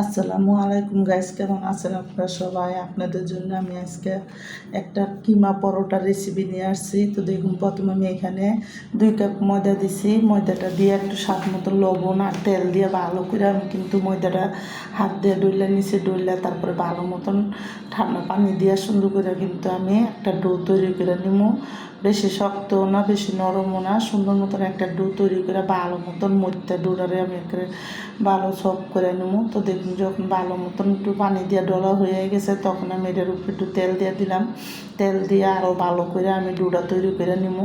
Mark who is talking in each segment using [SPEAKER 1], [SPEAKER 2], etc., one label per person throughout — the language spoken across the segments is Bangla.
[SPEAKER 1] আসসালামু আলাইকুম গাইস কেমন আছেন আপনারা সবাই? আপনাদের জন্য আমি আজকে একটা কিমা পরোটা রেসিপি নিয়ে আসছি। তো দেখুন, প্রথমে আমি এখানে দুই কাপ ময়দা দিছি। ময়দাটা দিয়ে একটু স্বাদ মতো লবণ আর তেল দিয়ে ভালো করে আমি কিন্তু ময়দাটা হাত দিয়ে ডইলা, নিচে ডইলা, তারপরে ভালো মতন ঠান্ডা পানি দিয়ে সুন্দর করে কিন্তু আমি একটা ডো তৈরি করে নিবো বেশি শক্ত না, বেশি নরমও না, সুন্দর মতন একটা ডো তৈরি করে ভালো মতন মধ্যে ডোটারে আমি একটা ভালো সব করে নেব তো দেখুন যখন ভালো মতন একটু পানি দিয়ে ডলা হয়ে গেছে, তখন আমি এটার উপরে একটু তেল দিয়ে দিলাম। তেল দিয়ে আরও ভালো করে আমি ডুড়া তৈরি করে নেব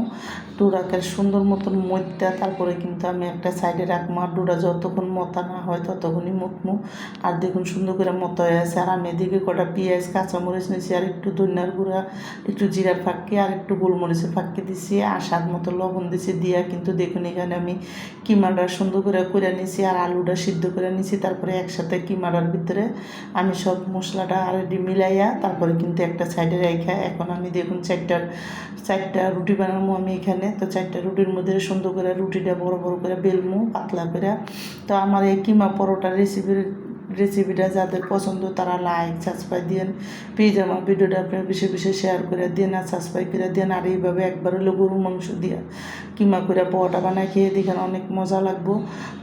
[SPEAKER 1] ডোটাকে সুন্দর মতন মধ্যে তারপরে কিন্তু আমি একটা সাইডে রাখব আর ডোটা যতক্ষণ মতা না হয় ততক্ষণই মুখমু আর দেখুন সুন্দর করে মতো হয়ে আছে। আর আমি এদিকে কটা পেঁয়াজ, কাঁচামরিচ নিয়েছি আর একটু ধনিয়ার গুঁড়া, একটু জিরার ফাঁকি, আর একটু গোলমরিচের ফাঁকি দিছি। আর স্বাদ মতো লবণ দিছি দিয়া কিন্তু দেখুন এখানে আমি কিমাটা সুন্দর করে করে নিছি, আর আলুটা সিদ্ধ করে নিছি। তারপরে একসাথে কিমাটার ভিতরে আমি সব মশলাটা অলরেডি মিলাইয়া তারপরে কিন্তু একটা সাইডে রেখে এখন আমি দেখুন চারটার চারটা রুটি বানাবো আমি এখানে। তো চারটা রুটির মধ্যে সুন্দর করে রুটিটা বড় বড় করে বেলমু, পাতলা করে। তো আমার এই কিমা পরোটা রেসিপির রেসিপিটা যাদের পছন্দ তারা লাইক সাবস্ক্রাইব দিন প্লিজ আমার ভিডিওটা আপনার বেশি বেশি শেয়ার করে দিন আর সাবস্ক্রাইব করে দিন আর এইভাবে একবার হলো গরু মাংস দিয়ে কিমা করে পরোটা বানায় খেয়ে দেখেন অনেক মজা লাগবো।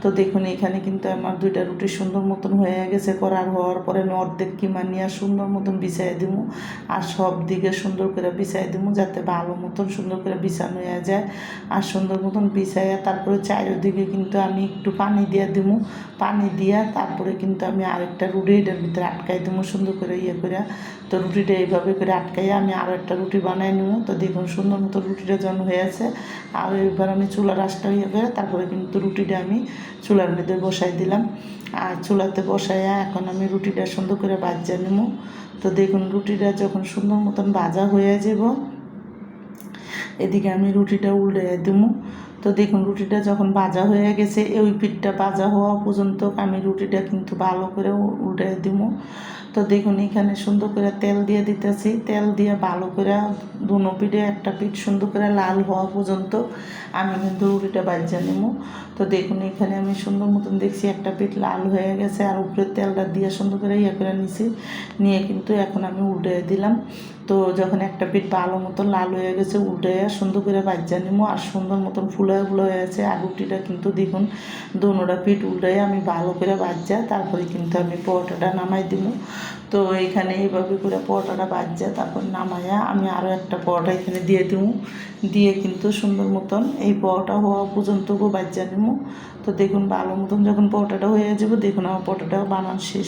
[SPEAKER 1] তো দেখুন, এখানে কিন্তু আমার দুইটা রুটি সুন্দর মতন হয়ে গেছে। করার হওয়ার পরে আমি অর্ধেক কিমা নিয়ে সুন্দর মতন বিছাই দিব আর সব দিকে সুন্দর করে বিছাই দিব যাতে ভালো মতন সুন্দর করে বিছানো হয়ে যায়। আর সুন্দর মতন বিছাইয়া তারপরে চারিদিকে কিন্তু আমি একটু পানি দিয়ে দিব পানি দিয়া তারপরে কিন্তু আমি আরেকটা রুটি এটার ভিতরে আটকাই দেবো সুন্দর করে ইয়ে করে তো রুটিটা এইভাবে করে আটকাইয়া আমি আরও একটা রুটি বানাই নেব তো দেখুন, সুন্দর মতো রুটিটা যখন হয়ে আছে আর এবার আমি চুলা আঁচটা ইয়ে করে তারপরে কিন্তু রুটিটা আমি চুলার মধ্যে বসাই দিলাম। আর চুলাতে বসাইয়া এখন আমি রুটিটা সুন্দর করে বাজ্যা নেব। তো দেখুন, রুটিটা যখন সুন্দর মতন ভাজা হয়ে যাব, এদিকে আমি রুটিটা উল্টে দেবো। তো দেখুন, রুটিটা যখন ভাজা হয়ে গেছে ওই পিঠটা ভাজা হওয়া পর্যন্ত আমি রুটিটা কিন্তু ভালো করে উল্টে দিব। তো দেখুন, এখানে সুন্দর করে তেল দিয়ে দিতেছি। তেল দিয়ে ভালো করে দুনো পিঠে, একটা পিঠ সুন্দর করে লাল হওয়া পর্যন্ত আমি কিন্তু রুটিটা বাজ্যা নেব তো দেখুন, এখানে আমি সুন্দর মতন দেখছি একটা পিঠ লাল হয়ে গেছে আর উপরে তেলটা দিয়ে সুন্দর করে ইয়ে করে নিছি। নিয়ে কিন্তু এখন আমি উল্টে দিলাম। তো যখন একটা পিঠ ভালো মতন লাল হয়ে গেছে, উল্টে সুন্দর করে বাজ্যা নিবো আর সুন্দর মতন ফুলে ফুলে হয়ে আছে আর রুটিটা কিন্তু দেখুন, দোনোটা পিঠ উল্টে আমি ভালো করে বাজ্যা তারপরে কিন্তু আমি পরোটাটা নামাই দিব তো এইখানে এইভাবে করে পরোটাটা বাজছে তারপর নামাইয়া আমি আরও একটা পরোটা এখানে দিয়ে দিব দিয়ে কিন্তু সুন্দর মতন এই পরোটা হওয়া পর্যন্ত বাজ্যা নেব তো দেখুন ভালো মতন যখন পরোটাটা হয়ে যাব, দেখুন আমার পরোটাটা বানান শেষ।